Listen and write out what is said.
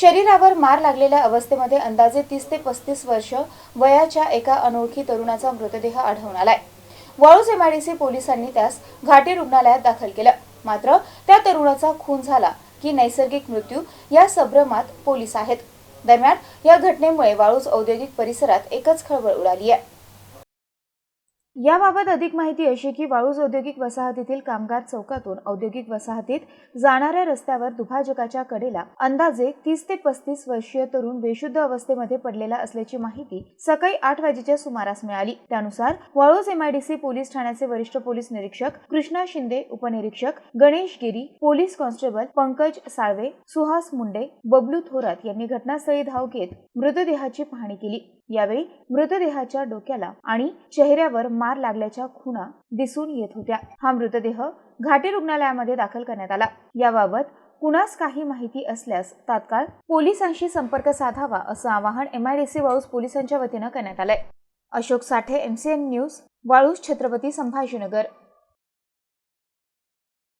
शरीरावर मार लागलेल्या अवस्थेमध्ये अंदाजे तीस ते पस्तीस वर्ष वयाच्या एका अनोळखी तरुणाचा मृतदेह आढळून आलाय. वाळूज एमआयडीसी पोलिसांनी त्यास घाटी रुग्णालयात दाखल केलं. मात्र त्या तरुणाचा खून झाला की नैसर्गिक मृत्यू या संभ्रमात पोलीस आहेत. दरम्यान या घटनेमुळे वाळूज औद्योगिक परिसरात एकच खळबळ उडाली आहे. याबाबत अधिक माहिती अशी की वाळूज औद्योगिक वसाहतीतील कामगार चौकातून औद्योगिक वसाहतीत जाणाऱ्या रस्त्यावर दुभाजकाच्या कडेला अंदाजे तीस ते पस्तीस वर्षीय तरुण बेशुद्ध अवस्थेमध्ये पडलेला असल्याची माहिती सकाळी आठ वाजेच्या सुमारास मिळाली. त्यानुसार वाळूज एमआयडीसी पोलीस ठाण्याचे वरिष्ठ पोलीस निरीक्षक कृष्णा शिंदे उपनिरीक्षक गणेश गिरी पोलीस कॉन्स्टेबल पंकज साळवे सुहास मुंडे बबलू थोरात यांनी घटनास्थळी धाव घेत मृतदेहाची पाहणी केली. यावेळी मृतदेहाच्या डोक्याला आणि चेहऱ्यावर मार लागल्याच्या खुणा दिसून येत होत्या. हा मृतदेह घाटी रुग्णालयामध्ये दाखल करण्यात आला. याबाबत कुणास काही माहिती असल्यास तात्काळ पोलिसांशी संपर्क साधावा असं आवाहन एमआयडीसी वाळूस पोलिसांच्या वतीनं करण्यात आलंय. Ashok Sathe MCN news Waluj Chhatrapati Sambhajinagar.